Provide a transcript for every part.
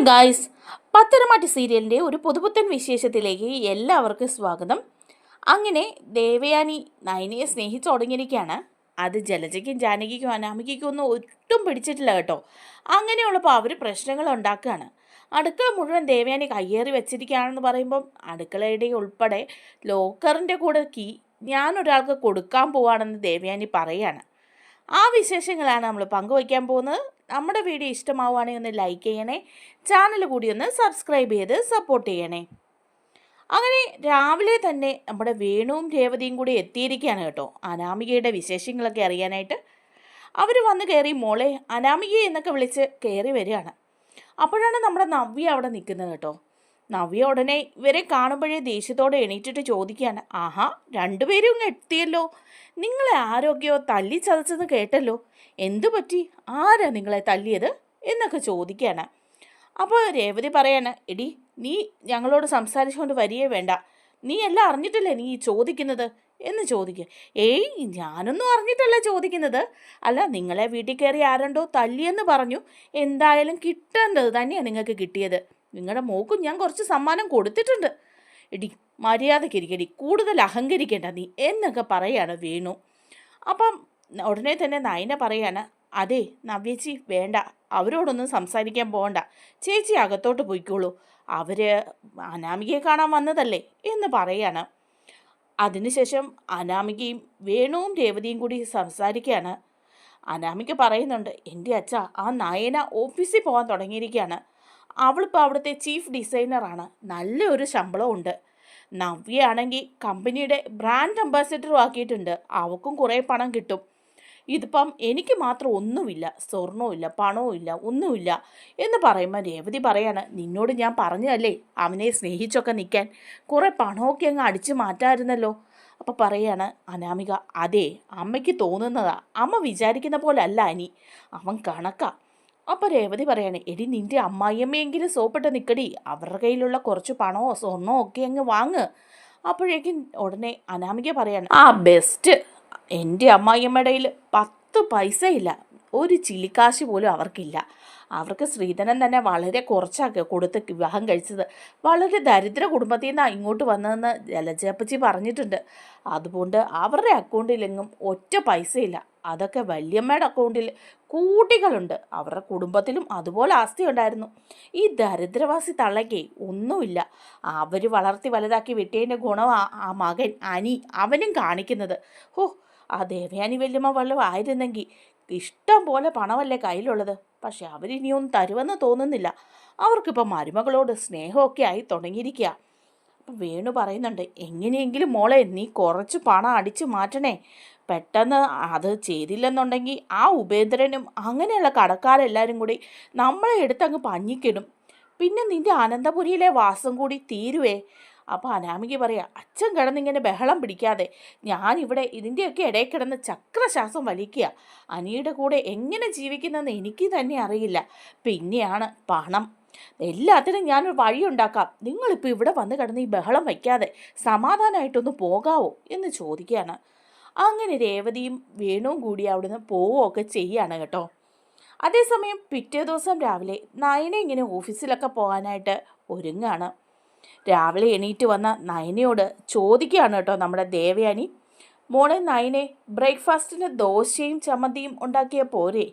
Hi guys പത്തരമാറ്റി സീരിയലിന്റെ ഒരു പുതുപുത്തൻ വിശേഷത്തിലേക്ക് എല്ലാവർക്കും സ്വാഗതം. അങ്ങനെ ദേവയാനി നയനയെ സ്നേഹിച്ചു തുടങ്ങിയിരിക്കുകയാണ് അത് ജലജയ്ക്കും ജാനകിക്കും അനാമികയ്ക്കും ഒന്നും ഒട്ടും പിടിച്ചിട്ടില്ല കേട്ടോ. അങ്ങനെയുള്ളപ്പോൾ അവർ പ്രശ്നങ്ങൾ ഉണ്ടാക്കുകയാണ്. അടുക്കള മുഴുവൻ ദേവയാനി കയ്യേറി വെച്ചിരിക്കുകയാണെന്ന് പറയുമ്പം അടുക്കളയുടെ ഉൾപ്പെടെ ലോക്കറിന്റെ കൂടെ കീ ഞാൻ ഒരാൾക്ക് കൊടുക്കാൻ പോവാണെന്ന് ദേവയാനി പറയാണ് ആ വിശേഷങ്ങളാണ് നമ്മൾ പങ്കുവയ്ക്കാൻ പോകുന്നത്. നമ്മുടെ വീഡിയോ ഇഷ്ടമാവുകയാണെങ്കിൽ ഒന്ന് ലൈക്ക് ചെയ്യണേ. ചാനൽ കൂടി ഒന്ന് സബ്സ്ക്രൈബ് ചെയ്ത് സപ്പോർട്ട് ചെയ്യണേ. അങ്ങനെ രാവിലെ തന്നെ നമ്മുടെ വേണുവും രേവതിയും കൂടി എത്തിയിരിക്കുകയാണ് കേട്ടോ. അനാമികയുടെ വിശേഷങ്ങളൊക്കെ അറിയാനായിട്ട്. അവർ വന്ന് കയറി മോളെ അനാമിക എന്നൊക്കെ വിളിച്ച് കയറി വരികയാണ്. അപ്പോഴാണ് നമ്മുടെ നവ്യ അവിടെ നിൽക്കുന്നത് കേട്ടോ. നവ്യ ഉടനെ ഇവരെ കാണുമ്പോഴേ ദേഷ്യത്തോടെ എണീറ്റിട്ട് ചോദിക്കുകയാണ്. ആഹാ രണ്ടുപേരും ഇങ്ങ് എത്തിയല്ലോ. നിങ്ങളെ ആരോഗ്യമോ തല്ലി ചതച്ചെന്ന് കേട്ടല്ലോ. എന്തു പറ്റി? ആരാ നിങ്ങളെ തല്ലിയത്? എന്നൊക്കെ ചോദിക്കുകയാണ്. അപ്പോൾ രേവതി പറയാണ് എടി നീ ഞങ്ങളോട് സംസാരിച്ചുകൊണ്ട് വരികയേ വേണ്ട. നീ എല്ലാം അറിഞ്ഞിട്ടല്ലേ നീ ചോദിക്കുന്നത്? എന്ന് ചോദിക്കുക. ഏയ് ഞാനൊന്നും അറിഞ്ഞിട്ടല്ല ചോദിക്കുന്നത്. അല്ല നിങ്ങളെ വീട്ടിൽ കയറി ആരുണ്ടോ തല്ലിയെന്ന് പറഞ്ഞു. എന്തായാലും കിട്ടേണ്ടത് തന്നെയാണ് നിങ്ങൾക്ക് കിട്ടിയത്. നിങ്ങളുടെ മോക്കും ഞാൻ കുറച്ച് സമ്മാനം കൊടുത്തിട്ടുണ്ട്. എടി മര്യാദയ്ക്ക് ഇരിക്കടി കൂടുതൽ അഹങ്കരിക്കേണ്ട നീ എന്നൊക്കെ പറയാണ് വേണു. അപ്പം ഉടനെ തന്നെ നയന പറയാണ് അതെ നവ്യച്ചി വേണ്ട. അവരോടൊന്നും സംസാരിക്കാൻ പോകണ്ട ചേച്ചി അകത്തോട്ട് പോയിക്കോളൂ. അവർ അനാമികയെ കാണാൻ വന്നതല്ലേ? എന്ന് പറയാണ്. അതിനുശേഷം അനാമികയും വേണുവും രേവതിയും കൂടി സംസാരിക്കുകയാണ് അനാമിക പറയുന്നുണ്ട് എന്റെ അച്ഛ ആ നായന ഓഫീസിൽ പോകാൻ തുടങ്ങിയിരിക്കുകയാണ് അവളിപ്പോൾ അവിടുത്തെ ചീഫ് ഡിസൈനറാണ് നല്ലൊരു ശമ്പളം ഉണ്ട് നവ്യയാണെങ്കിൽ കമ്പനിയുടെ ബ്രാൻഡ് അംബാസിഡറും ആക്കിയിട്ടുണ്ട്. അവക്കും കുറേ പണം കിട്ടും. ഇതിപ്പം എനിക്ക് മാത്രം ഒന്നുമില്ല. സ്വർണവും ഇല്ല പണവും ഇല്ല ഒന്നുമില്ല എന്ന് പറയുമ്പോൾ രേവതി പറയാണ് നിന്നോട് ഞാൻ പറഞ്ഞതല്ലേ? അവനെ സ്നേഹിച്ചൊക്കെ നിൽക്കാൻ കുറേ പണമൊക്കെ അങ്ങ് അടിച്ചു മാറ്റാമായിരുന്നല്ലോ അപ്പോൾ പറയാണ് അനാമിക അതെ അമ്മയ്ക്ക് തോന്നുന്നതാ. അമ്മ വിചാരിക്കുന്ന പോലെ അല്ല അനി അവൻ കണക്കാ. അപ്പോൾ രേവതി പറയാണ് എടി നിന്റെ അമ്മായിയമ്മയെങ്കിലും സോപ്പിട്ട് നിൽക്കടി അവരുടെ കയ്യിലുള്ള കുറച്ച് പണമോ സ്വർണമോ ഒക്കെ അങ്ങ് വാങ്ങ്. അപ്പോഴേക്കും ഉടനെ അനാമിക പറയാണ് ആ ബെസ്റ്റ് എന്റെ അമ്മായിയമ്മയുടെ പത്ത് പൈസ ഇല്ല ഒരു ചിലിക്കാശ് പോലും അവർക്കില്ല. അവർക്ക് സ്ത്രീധനം തന്നെ വളരെ കുറച്ചാക്കി കൊടുത്ത് വിവാഹം കഴിച്ചത്. വളരെ ദരിദ്ര കുടുംബത്തിൽ നിന്നാണ് ഇങ്ങോട്ട് വന്നതെന്ന് ജലജപ്പച്ചി പറഞ്ഞിട്ടുണ്ട്. അതുകൊണ്ട് അവരുടെ അക്കൗണ്ടിലെങ്ങും ഒറ്റ പൈസയില്ല. അതൊക്കെ വല്യമ്മയുടെ അക്കൗണ്ടിൽ കൂട്ടികളുണ്ട്. അവരുടെ കുടുംബത്തിലും അതുപോലെ ആസ്തി ഉണ്ടായിരുന്നു. ഈ ദരിദ്രവാസി തള്ളയ്ക്ക് ഒന്നുമില്ല. അവർ വളർത്തി വലുതാക്കി വിട്ടേന്റെ ഗുണം ആ- ആ മകൻ അനി അവനും കാണിക്കുന്നത്. ഓ ആ ദേവയാനി വല്യമ്മ വല്ലതും ആയിരുന്നെങ്കിൽ ഇഷ്ടം പോലെ പണമല്ലേ കയ്യിലുള്ളത്? പക്ഷെ അവരിനിയൊന്നും തരുമെന്ന് തോന്നുന്നില്ല. അവർക്കിപ്പോൾ മരുമകളോട് സ്നേഹമൊക്കെ ആയി തുടങ്ങിയിരിക്കുക. അപ്പം വേണു പറയുന്നുണ്ട് എങ്ങനെയെങ്കിലും മോളെ നീ കുറച്ച് പണം അടിച്ചു മാറ്റണേ. പെട്ടെന്ന് അത് ചെയ്തില്ലെന്നുണ്ടെങ്കിൽ ആ ഉപേന്ദ്രനും അങ്ങനെയുള്ള കടക്കാരെല്ലാവരും കൂടി നമ്മളെ എടുത്തങ്ങ് പഞ്ഞിക്കിടും. പിന്നെ നിന്റെ അനന്തപുരിയിലെ വാസം കൂടി തീരുവേ. അപ്പോൾ അനാമിക പറയാ അച്ഛൻ കിടന്നിങ്ങനെ ബഹളം പിടിക്കാതെ ഞാനിവിടെ ഇതിന്റെയൊക്കെ ഇടയിൽ കിടന്ന് ചക്രശ്വാസം വലിക്കുക. അനിയുടെ കൂടെ എങ്ങനെ ജീവിക്കുന്നതെന്ന് എനിക്ക് തന്നെ അറിയില്ല. പിന്നെയാണ് പണം. എല്ലാത്തിനും ഞാനൊരു വഴിയുണ്ടാക്കാം നിങ്ങളിപ്പോൾ ഇവിടെ വന്ന് കിടന്ന് ഈ ബഹളം വയ്ക്കാതെ സമാധാനമായിട്ടൊന്ന് പോകാവോ? എന്ന് ചോദിക്കുകയാണ്. അങ്ങനെ രേവതിയും വേണുവും കൂടി അവിടുന്ന് പോവുകയൊക്കെ ചെയ്യാണ് കേട്ടോ. അതേസമയം പിറ്റേ ദിവസം രാവിലെ നയന ഇങ്ങനെ ഓഫീസിലൊക്കെ പോകാനായിട്ട് ഒരുങ്ങാണ് രാവിലെ എണീറ്റ് വന്ന നയനയോട് ചോദിക്കുകയാണ് കേട്ടോ നമ്മുടെ ദേവയാനി. മോളെ നയനെ ബ്രേക്ക്ഫാസ്റ്റിന് ദോശയും ചമ്മന്തിയും ഉണ്ടാക്കിയ പോരെ?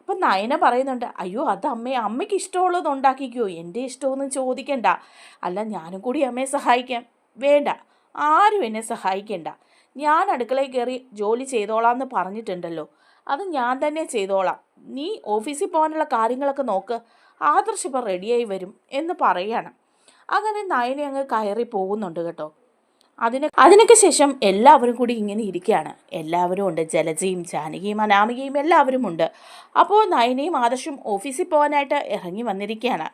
അപ്പം നയന പറയുന്നുണ്ട് അയ്യോ അത് അമ്മയെ അമ്മയ്ക്ക് ഇഷ്ടമുള്ളത് ഉണ്ടാക്കിക്കോ എന്റെ ഇഷ്ടമൊന്നും ചോദിക്കണ്ട. അല്ല ഞാനും കൂടി അമ്മയെ സഹായിക്കാം. വേണ്ട ആരും എന്നെ സഹായിക്കണ്ട. ഞാൻ അടുക്കളയിൽ കയറി ജോലി ചെയ്തോളാം എന്ന് പറഞ്ഞിട്ടുണ്ടല്ലോ. അത് ഞാൻ തന്നെ ചെയ്തോളാം. നീ ഓഫീസിൽ പോകാനുള്ള കാര്യങ്ങളൊക്കെ നോക്ക്. ആദർശ് ഇപ്പം റെഡിയായി വരും എന്ന് പറയാണ് അങ്ങനെ നയനെ അങ്ങ് കയറി പോകുന്നുണ്ട് കേട്ടോ. അതിന് അതിനൊക്കെ ശേഷം എല്ലാവരും കൂടി ഇങ്ങനെ ഇരിക്കുകയാണ്. എല്ലാവരും ഉണ്ട്. ജലജയും ജാനകിയും അനാമികയും എല്ലാവരും ഉണ്ട്. അപ്പോൾ നയനയും ആദർശും ഓഫീസിൽ പോകാനായിട്ട് ഇറങ്ങി വന്നിരിക്കുകയാണ്.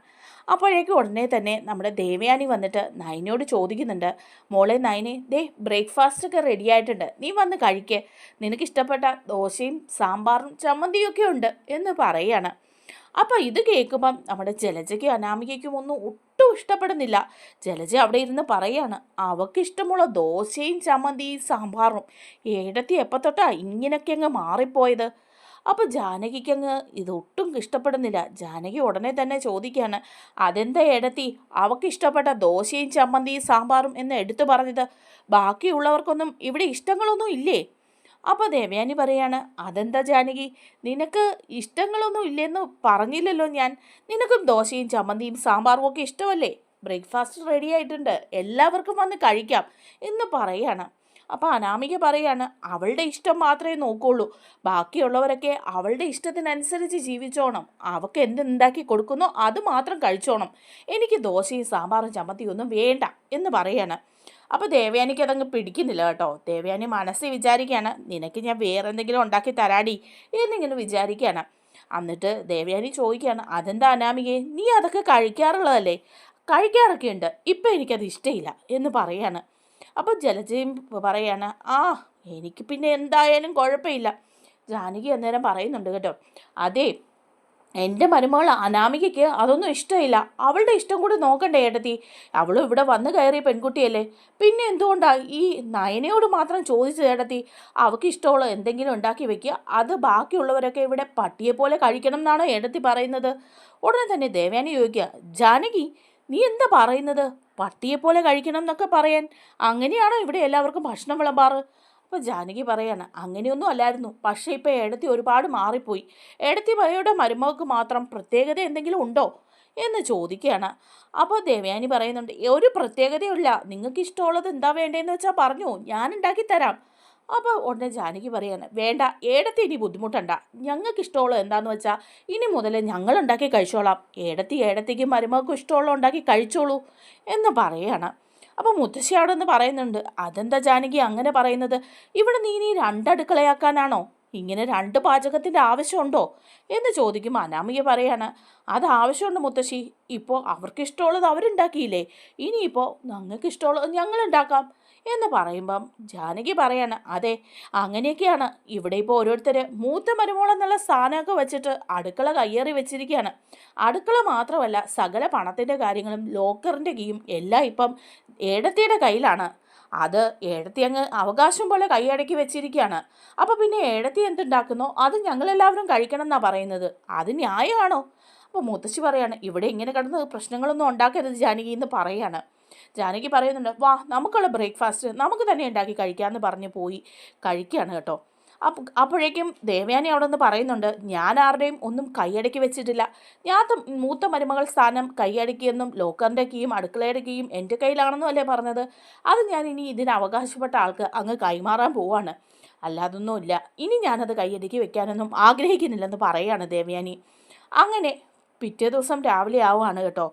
അപ്പോഴേക്കും ഉടനെ തന്നെ നമ്മുടെ ദേവയാനി വന്നിട്ട് നയനയോട് ചോദിക്കുന്നുണ്ട്. മോളെ നയനെ ദേ ബ്രേക്ക്ഫാസ്റ്റ് ഒക്കെ റെഡി ആയിട്ടുണ്ട്. നീ വന്ന് കഴിക്കേ. നിനക്ക് ഇഷ്ടപ്പെട്ട ദോശയും സാമ്പാറും ചമ്മന്തിയും ഒക്കെ ഉണ്ട് എന്ന് പറയാണ് അപ്പോൾ ഇത് കേൾക്കുമ്പം നമ്മുടെ ജലജയ്ക്കും അനാമികയ്ക്കും ഒന്നും ഒട്ടും ഇഷ്ടപ്പെടുന്നില്ല. ജലജ അവിടെ ഇരുന്ന് പറയാണ് അവൾക്ക് ഇഷ്ടമുള്ള ദോശയും ചമ്മന്തിയും സാമ്പാറും. ഏടത്തി എപ്പോൾ ഇങ്ങനെയൊക്കെ അങ്ങ് മാറിപ്പോയത്? അപ്പോൾ ജാനകിക്ക് അങ്ങ് ഇതൊട്ടും ഇഷ്ടപ്പെടുന്നില്ല. ജാനകി ഉടനെ തന്നെ ചോദിക്കുകയാണ് അതെന്താ ഇടത്തി അവൾക്ക് ഇഷ്ടപ്പെട്ട ദോശയും ചമ്മന്തിയും സാമ്പാറും എന്ന് എടുത്തു പറഞ്ഞത്? ബാക്കിയുള്ളവർക്കൊന്നും ഇവിടെ ഇഷ്ടങ്ങളൊന്നും ഇല്ലേ? അപ്പോൾ ദേവയാനി പറയാണ് അതെന്താ ജാനകി? നിനക്ക് ഇഷ്ടങ്ങളൊന്നും ഇല്ലെന്ന് പറഞ്ഞില്ലല്ലോ ഞാൻ. നിനക്കും ദോശയും ചമ്മന്തിയും സാമ്പാറും ഒക്കെ ഇഷ്ടമല്ലേ? ബ്രേക്ക്ഫാസ്റ്റ് റെഡി ആയിട്ടുണ്ട്. എല്ലാവർക്കും വന്ന് കഴിക്കാം. എന്ന് പറയാണ്. അപ്പോൾ അനാമിക പറയാണ് അവളുടെ ഇഷ്ടം മാത്രമേ നോക്കുള്ളൂ. ബാക്കിയുള്ളവരൊക്കെ അവളുടെ ഇഷ്ടത്തിനനുസരിച്ച് ജീവിച്ചോണം. അവൾക്ക് എന്തുണ്ടാക്കി കൊടുക്കുന്നോ അത് മാത്രം കഴിച്ചോണം. എനിക്ക് ദോശയും സാമ്പാറും ചമ്മന്തിയും ഒന്നും വേണ്ട. എന്ന് പറയാണ്. അപ്പോൾ ദേവയാനിക്ക് അതങ്ങ് പിടിക്കുന്നില്ല കേട്ടോ. ദേവയാനി മനസ്സിൽ വിചാരിക്കുകയാണ് നിനക്ക് ഞാൻ വേറെ എന്തെങ്കിലും ഉണ്ടാക്കി തരാടി എന്നിങ്ങനെ വിചാരിക്കുകയാണ്. എന്നിട്ട് ദേവയാനി ചോദിക്കുകയാണ് അതെന്താ അനാമികയെ നീ അതൊക്കെ കഴിക്കാറുള്ളതല്ലേ? കഴിക്കാറൊക്കെ ഉണ്ട് ഇപ്പം എനിക്കത് ഇഷ്ടമില്ല എന്ന് പറയാണ്. അപ്പോൾ ജലജയും പറയാണ് ആ എനിക്ക് പിന്നെ എന്തായാലും കുഴപ്പമില്ല. ജാനകി അന്നേരം പറയുന്നുണ്ട് കേട്ടോ അതെ എന്റെ മരുമകൾ അനാമികയ്ക്ക് അതൊന്നും ഇഷ്ടമില്ല. അവളുടെ ഇഷ്ടം കൂടി നോക്കണ്ടേ ഏട്ടത്തി? അവളും ഇവിടെ വന്ന് കയറിയ പെൺകുട്ടിയല്ലേ? പിന്നെ എന്തുകൊണ്ടാണ് ഈ നയനയോട് മാത്രം ചോദിച്ചത് ഏട്ടത്തി? അവൾക്ക് ഇഷ്ടമുള്ള എന്തെങ്കിലും ഉണ്ടാക്കി വെക്കുക അത് ബാക്കിയുള്ളവരൊക്കെ ഇവിടെ പട്ടിയെ പോലെ കഴിക്കണം എന്നാണോ ഏട്ടത്തി പറയുന്നത്. ഉടനെ തന്നെ ദേവയാനി ചോദിക്കുക ജാനകി നീ എന്താ പറയുന്നത്? പട്ടിയെ പോലെ കഴിക്കണം എന്നൊക്കെ പറയാൻ. അങ്ങനെയാണോ ഇവിടെ എല്ലാവർക്കും ഭക്ഷണം വിളമ്പാറ്? അപ്പോൾ ജാനകി പറയാണ് അങ്ങനെയൊന്നും അല്ലായിരുന്നു. പക്ഷേ ഇപ്പോൾ എടത്തി ഒരുപാട് മാറിപ്പോയി. എടത്തി ഭയയുടെ മരുമകൾക്ക് മാത്രം പ്രത്യേകത എന്തെങ്കിലും ഉണ്ടോ? എന്ന് ചോദിക്കുകയാണ്. അപ്പോൾ ദേവയാനി പറയുന്നുണ്ട് ഒരു പ്രത്യേകതയുമില്ല. നിങ്ങൾക്ക് ഇഷ്ടമുള്ളത് എന്താ വേണ്ടതെന്ന് വെച്ചാൽ പറഞ്ഞു. ഞാൻ ഉണ്ടാക്കി തരാം. അപ്പോൾ ഉടനെ ജാനകി പറയാണ് വേണ്ട ഏടത്തി ഇനി ബുദ്ധിമുട്ടണ്ട. ഞങ്ങൾക്ക് ഇഷ്ടമുള്ളത് എന്താണെന്ന് വെച്ചാൽ ഇനി മുതൽ ഞങ്ങൾ ഉണ്ടാക്കി കഴിച്ചോളാം. ഏടത്തി ഏടത്തിക്കും മരുമകൾക്കും ഇഷ്ടമുള്ള ഉണ്ടാക്കി കഴിച്ചോളൂ. എന്ന് പറയാണ്. അപ്പോൾ മുത്തശ്ശി അവിടെ നിന്ന് പറയുന്നുണ്ട് അതെന്താ ജാനകി അങ്ങനെ പറയുന്നത്? ഇവിടെ നീ നീ രണ്ടടുക്കളയാക്കാനാണോ? ഇങ്ങനെ രണ്ട് പാചകത്തിന്റെ ആവശ്യമുണ്ടോ? എന്ന് ചോദിക്കുമ്പോൾ അനാമിക പറയാണ് അത് ആവശ്യമുണ്ട് മുത്തശ്ശി. ഇപ്പോൾ അവർക്ക് ഇഷ്ടമുള്ളത് അവരുണ്ടാക്കിയില്ലേ? ഇനിയിപ്പോൾ ഞങ്ങൾക്ക് ഇഷ്ടമുള്ളത് ഞങ്ങൾ ഉണ്ടാക്കാം എന്ന് പറയുമ്പം ജാനകി പറയാണ് അതെ അങ്ങനെയൊക്കെയാണ്. ഇവിടെ ഇപ്പോൾ ഓരോരുത്തർ മൂത്ത മരുമോൾ എന്നുള്ള സ്ഥാനമൊക്കെ വെച്ചിട്ട് അടുക്കള കയ്യേറി വെച്ചിരിക്കുകയാണ് അടുക്കള മാത്രമല്ല സകല പണത്തിന്റെ കാര്യങ്ങളും ലോക്കറിന്റെ കീയും എല്ലാം ഇപ്പം ഏടത്തിയുടെ കയ്യിലാണ്. അത് ഏടത്തി അങ്ങ് അവകാശം പോലെ കൈയടക്കി വെച്ചിരിക്കുകയാണ് അപ്പോൾ പിന്നെ ഏടത്തി എന്തുണ്ടാക്കുന്നോ? അത് ഞങ്ങളെല്ലാവരും കഴിക്കണം എന്നാണ് പറയുന്നത്. അത് ന്യായമാണോ? അപ്പോൾ മുത്തശ്ശി പറയാണ് ഇവിടെ ഇങ്ങനെ കിടന്ന് പ്രശ്നങ്ങളൊന്നും ഉണ്ടാക്കരുത് ജാനകി എന്ന് പറയാണ്. ജാനകി പറയുന്നുണ്ട് വാ നമുക്കുള്ള ബ്രേക്ക്ഫാസ്റ്റ് നമുക്ക് തന്നെ ഉണ്ടാക്കി കഴിക്കാമെന്ന് പറഞ്ഞ് പോയി കഴിക്കുകയാണ് കേട്ടോ. അപ്പ അപ്പോഴേക്കും ദേവയാനി അവിടെ നിന്ന് പറയുന്നുണ്ട് ഞാൻ ആരുടെയും ഒന്നും കൈയടക്കി വെച്ചിട്ടില്ല. ഞാൻ മൂത്ത മരുമകൾ സ്ഥാനം കൈയടക്കിയെന്നും ലോക്കറിന്റെ കീയും അടുക്കളയുടെ കീയും എന്റെ കയ്യിലാണെന്നും അല്ലേ പറഞ്ഞത്? അത് ഞാൻ ഇനി ഇതിന് അവകാശപ്പെട്ട ആൾക്ക് അങ്ങ് കൈമാറാൻ പോവാണ്. അല്ലാതൊന്നുമില്ല ഇനി ഞാനത് കൈയടക്കി വെക്കാനൊന്നും ആഗ്രഹിക്കുന്നില്ലെന്ന് പറയുകയാണ് ദേവയാനി. അങ്ങനെ പിറ്റേ ദിവസം രാവിലെ ആവുകയാണ് കേട്ടോ.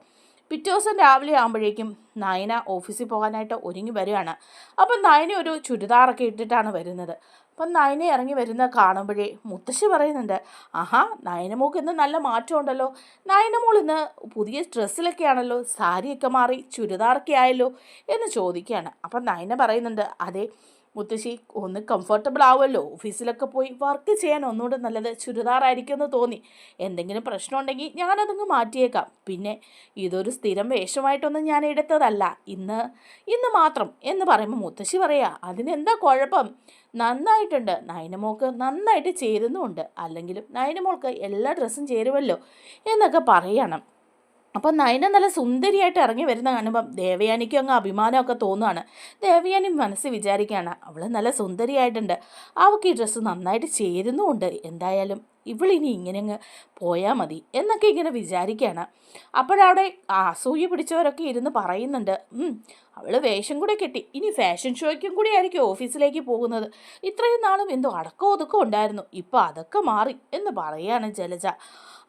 പിറ്റേ ദിവസം രാവിലെ ആകുമ്പോഴേക്കും നയന ഓഫീസിൽ പോകാനായിട്ട് ഒരുങ്ങി വരികയാണ്. അപ്പം നയന ഒരു ചുരിദാറൊക്കെ ഇട്ടിട്ടാണ് വരുന്നത്. അപ്പം നയന ഇറങ്ങി വരുന്ന കാണുമ്പോഴേ മുത്തശ്ശി പറയുന്നുണ്ട് ആഹാ നയനമോക്ക് ഇന്ന് നല്ല മാറ്റമുണ്ടല്ലോ. നയനമോൾ ഇന്ന് പുതിയ ഡ്രസ്സിലൊക്കെയാണല്ലോ സാരിയൊക്കെ മാറി ചുരിദാറൊക്കെ ആയല്ലോ എന്ന് ചോദിക്കുകയാണ്. അപ്പം നയന പറയുന്നുണ്ട് അതെ മുത്തശ്ശി ഒന്ന് കംഫർട്ടബിൾ ആവുമല്ലോ. ഓഫീസിലൊക്കെ പോയി വർക്ക് ചെയ്യാൻ ഒന്നുകൂടെ നല്ലത് ചുരിദാറായിരിക്കും എന്ന് തോന്നി. എന്തെങ്കിലും പ്രശ്നമുണ്ടെങ്കിൽ ഞാനതങ്ങ് മാറ്റിയേക്കാം. പിന്നെ ഇതൊരു സ്ഥിരം വേഷമായിട്ടൊന്നും ഞാൻ എടുത്തതല്ല. ഇന്ന് ഇന്ന് മാത്രം എന്ന് പറയുമ്പോൾ മുത്തശ്ശി പറയാ അതിനെന്താ കുഴപ്പം? നന്നായിട്ടുണ്ട്. നയനമോൾക്ക് നന്നായിട്ട് ചേരുന്നുമുണ്ട്. അല്ലെങ്കിലും നയനമോൾക്ക് എല്ലാ ഡ്രസ്സും ചേരുമല്ലോ എന്നൊക്കെ പറയണം. അപ്പം നയന നല്ല സുന്ദരിയായിട്ട് ഇറങ്ങി വരുന്ന കാണുമ്പം ദേവയാനിക്കും അങ്ങ് അഭിമാനമൊക്കെ തോന്നുകയാണ് ദേവയാനി മനസ്സ് വിചാരിക്കുകയാണ് അവൾ നല്ല സുന്ദരിയായിട്ടുണ്ട്. അവൾക്ക് ഈ ഡ്രസ്സ് നന്നായിട്ട് ചേരുന്നുമുണ്ട്. എന്തായാലും ഇവളിനി ഇങ്ങനെ അങ്ങ് പോയാൽ മതി എന്നൊക്കെ ഇങ്ങനെ വിചാരിക്കുകയാണ്. അപ്പോഴവിടെ അസൂയ പിടിച്ചവരൊക്കെ ഇരുന്ന് പറയുന്നുണ്ട് അവൾ വേഷം കൂടെ കെട്ടി. ഇനി ഫാഷൻ ഷോയ്ക്കും കൂടി ആയിരിക്കും ഓഫീസിലേക്ക് പോകുന്നത്. ഇത്രയും നാളും എന്തോ അടക്കം ഒതുക്കം ഉണ്ടായിരുന്നു. ഇപ്പോൾ അതൊക്കെ മാറി എന്ന് പറയുകയാണ് ജലജ.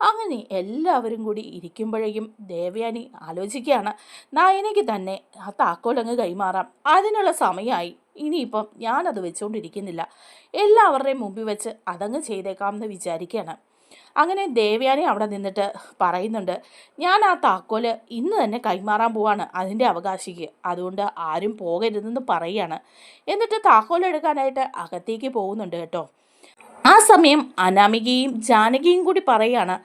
അങ്ങനെ എല്ലാവരും കൂടി ഇരിക്കുമ്പോഴേക്കും ദേവയാനി ആലോചിക്കുകയാണ്. നായനയ്ക്ക് തന്നെ ആ താക്കോലങ്ങ് കൈമാറാം. അതിനുള്ള സമയമായി. ഇനിയിപ്പം ഞാനത് വെച്ചുകൊണ്ടിരിക്കുന്നില്ല എല്ലാവരുടെയും മുമ്പിൽ വെച്ച് അതങ്ങ് ചെയ്തേക്കാം എന്ന് വിചാരിക്കുകയാണ്. അങ്ങനെ ദേവയാനി അവിടെ നിന്നിട്ട് പറയുന്നുണ്ട് ഞാൻ ആ താക്കോൽ ഇന്ന് തന്നെ കൈമാറാൻ പോവാണ് അതിന്റെ അവകാശിക്ക്. അതുകൊണ്ട് ആരും പോകരുതെന്ന് പറയുകയാണ്. എന്നിട്ട് താക്കോലെടുക്കാനായിട്ട് അകത്തേക്ക് പോകുന്നുണ്ട് കേട്ടോ. ആ സമയം അനാമികയും ജാനകിയും കൂടി പറയാണ്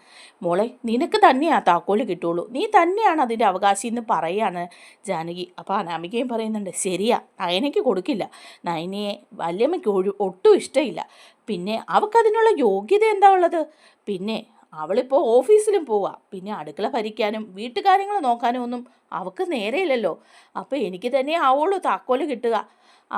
മോളെ നിനക്ക് തന്നെയാ താക്കോൽ കിട്ടുള്ളൂ. നീ തന്നെയാണ് അതിന്റെ അവകാശി എന്ന് പറയാണ് ജാനകി. അപ്പോൾ അനാമികയും പറയുന്നുണ്ട് ശരിയാ നയനയ്ക്ക് കൊടുക്കില്ല. നയനയെ വല്യമ്മയ്ക്ക് ഒഴു ഒട്ടും ഇഷ്ടമില്ല പിന്നെ അവൾക്കതിനുള്ള യോഗ്യത എന്താ ഉള്ളത്? പിന്നെ അവളിപ്പോൾ ഓഫീസിലും പോവാ. പിന്നെ അടുക്കള ഭരിക്കാനും വീട്ടുകാര്യങ്ങൾ നോക്കാനും ഒന്നും അവൾക്ക് നേരെയില്ലല്ലോ. അപ്പോൾ എനിക്ക് തന്നെ ആവുള്ളൂ താക്കോൽ കിട്ടുക.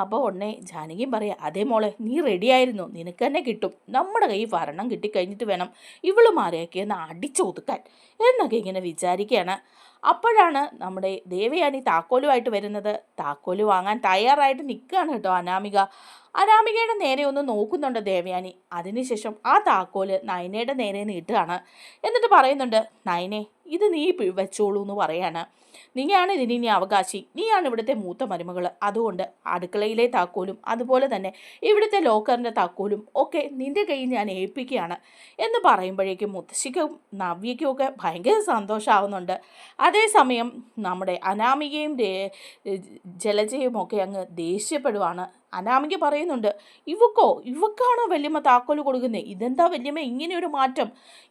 അപ്പോൾ ഉടനെ ജാനകിയും പറയാം അതേ മോളെ നീ റെഡിയായിരുന്നു നിനക്ക് തന്നെ കിട്ടും. നമ്മുടെ കൈ ഭരണം കിട്ടിക്കഴിഞ്ഞിട്ട് വേണം ഇവൾ മാറിയാക്കിയെന്ന് ഒന്ന് അടിച്ചൊതുക്കാൻ എന്നൊക്കെ ഇങ്ങനെ വിചാരിക്കുകയാണ് അപ്പോഴാണ് നമ്മുടെ ദേവയാനി താക്കോലുമായിട്ട് വരുന്നത്. താക്കോൽ വാങ്ങാൻ തയ്യാറായിട്ട് നിൽക്കുകയാണ് കേട്ടോ അനാമിക. അനാമികയുടെ നേരെ ഒന്ന് നോക്കുന്നുണ്ട് ദേവയാനി. അതിനുശേഷം ആ താക്കോൽ നയനയുടെ നേരെ നീട്ടുകയാണ്. എന്നിട്ട് പറയുന്നുണ്ട് നയനെ ഇത് നീ വെച്ചോളൂ എന്ന് പറയാണ്. നീയാണ് ഇതിന് ഇനി അവകാശി. നീയാണ് ഇവിടുത്തെ മൂത്ത മരുമകൾ അതുകൊണ്ട് അടുക്കളയിലെ താക്കോലും അതുപോലെ തന്നെ ഇവിടുത്തെ ലോക്കറിന്റെ താക്കോലും ഒക്കെ നിന്റെ കയ്യിൽ ഞാൻ ഏൽപ്പിക്കുകയാണ് എന്ന് പറയുമ്പോഴേക്കും മുത്തശ്ശിക്കും നവ്യയ്ക്കും ഒക്കെ ഭയങ്കര സന്തോഷമാവുന്നുണ്ട് അതേസമയം നമ്മുടെ അനാമികയും ജലജയും ഒക്കെ അങ്ങ് ദേഷ്യപ്പെടുവാണ്. അനാമിക പറയുന്നുണ്ട് ഇവക്കോ ഇവക്കാണോ വല്യമ്മ താക്കോൽ കൊടുക്കുന്നത് ഇതെന്താ വല്യമ്മ ഇങ്ങനെ ഒരു മാറ്റം?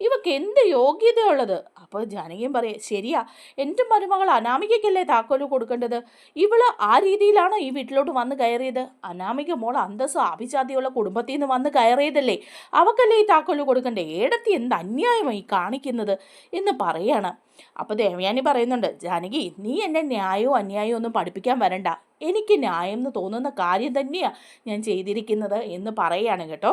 ഇവക്ക് എന്ത് യോഗ്യതയുള്ളത്? അപ്പോൾ ജാനകിയും പറയും ശരിയാ എന്റെ മരുമകൾ അനാമികയ്ക്കല്ലേ താക്കോൽ കൊടുക്കേണ്ടത്? ഇവൾ ആ രീതിയിലാണ് ഈ വീട്ടിലോട്ട് വന്ന് കയറിയത്. അനാമിക മോൾ അന്തസ് ആഭിജാതിയുള്ള കുടുംബത്തിൽ നിന്ന് വന്ന് കയറിയതല്ലേ? അവക്കല്ലേ ഈ താക്കോൽ കൊടുക്കണ്ടേ? ഏടത്തി എന്ത് അന്യായമായി കാണിക്കുന്നത്? എന്ന് പറയാണ്. അപ്പോൾ ദേവയാനി പറയുന്നുണ്ട് ജാനകി നീ എന്നെ ന്യായവും അന്യായവും ഒന്നും പഠിപ്പിക്കാൻ വരണ്ട. എനിക്ക് ന്യായം എന്ന് തോന്നുന്ന കാര്യം തന്നെയാണ് ഞാൻ ചെയ്തിരിക്കുന്നത് എന്ന് പറയുകയാണ് കേട്ടോ.